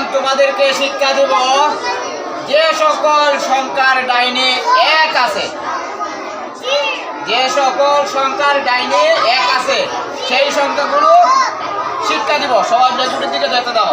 এখন তোমাদেরকে শিক্ষা দেব, যে সকল সংখ্যার ডাইনে এক আছে, যে সকল সংখ্যার ডাইনে এক আছে, সেই সংখ্যাগুলো শিক্ষা দিব। সবার দিকে যেতে দাও।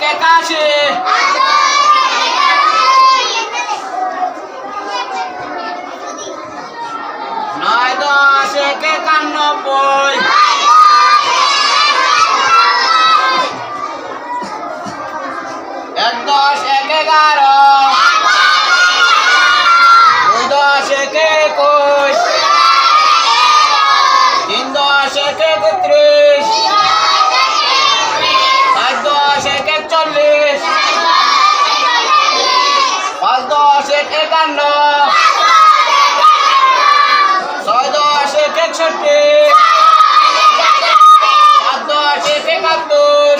একাশি। নয় দশ এক একানব্বই। এক একান্ন। ছয় দশ এক একষট্টি সাত দশ এক একাত্তর।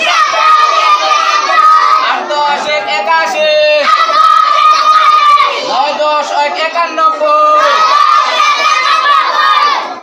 আট দশ এক একাশি। নয় দশ এক একানব্বই।